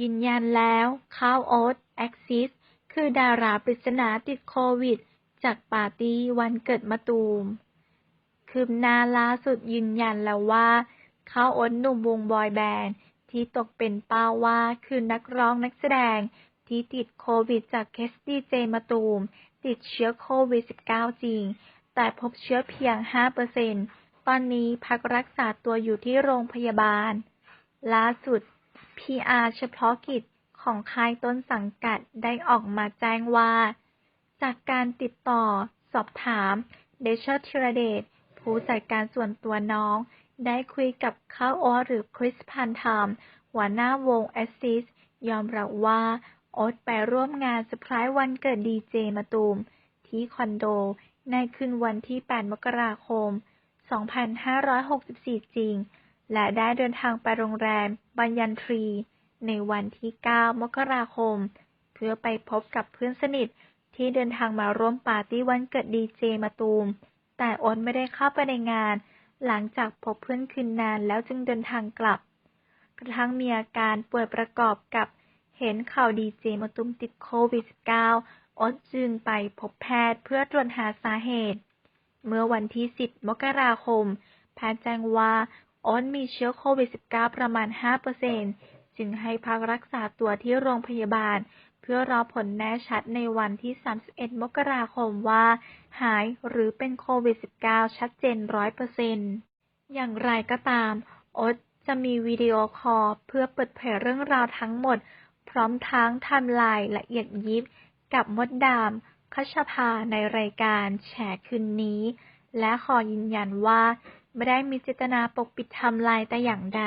ยืนยันแล้วข้าวโอ๊ตแอ็กซิส คือดาราปริศนาติดโควิด จากปาร์ตี้วันเกิดมะตูม คืบหน้าล่าสุดยืนยันแล้วว่าข้าวโอ๊ตหนุ่มวงบอยแบนด์ที่ตกเป็นเป้าว่าคือนักร้องนักแสดง ที่ติดโควิดจากเคสดีเจมะตูม ติดเชื้อโควิด -19 จริง แต่พบเชื้อเพียง 5%ตอนนี้พักรักษาตัวอยู่ที่โรงพยาบาล ล่าสุด PR เฉพาะกิจของค่ายต้นสังกัดได้ออกมาแจ้งว่า จากการติดต่อสอบถามเดชธีรเดชผู้จัดการส่วนตัวน้อง ได้คุยกับข้าวโอหรือคริสพันธามหัวหน้าวงแอสซิสยอมรับว่า โอ๊ตไปร่วมงานเซอร์ไพรส์วันเกิดดีเจมะตูม ที่คอนโด ในคืนวันที่ 8 มกราคม 2564 จริง และได้เดินทางไปโรงแรมบัญญันทรี ในวันที่ 9 มกราคม เพื่อไปพบกับเพื่อนสนิทที่เดินทางมาร่วมปาร์ตี้วันเกิดดีเจมะตูม แต่โอ๊ตไม่ได้เข้าไปในงาน หลังจากพบเพื่อนคืนนานแล้วจึงเดินทางกลับ กระทั่งมีอาการป่วยประกอบกับเห็นข่าวดีเจมะตูมติดโควิด -19 โอ๊ตจึงไปพบแพทย์เพื่อตรวจหาสาเหตุ เมื่อวันที่ 10 มกราคม แพทย์แจ้งว่า โอ๊ตมีเชื้อโควิด -19 ประมาณ 5%จึงให้พักรักษาตัวที่โรงพยาบาล เพื่อรอผลแน่ชัดในวันที่ 31 มกราคมว่า หายหรือเป็นโควิด -19 ชัดเจน 100%อย่างไรก็ตาม โอ๊ตจะมีวิดีโอคอลเพื่อเปิดเผยเรื่องราวทั้งหมด พร้อมทั้งทม์ไลน์ละเอียดยิบกับมดดามคัชภาในรายการแฉคืนนี้ และขอยืนยันว่า ไม่ได้มีเจตนาปกปิดไทม์ไลน์แต่อย่างใด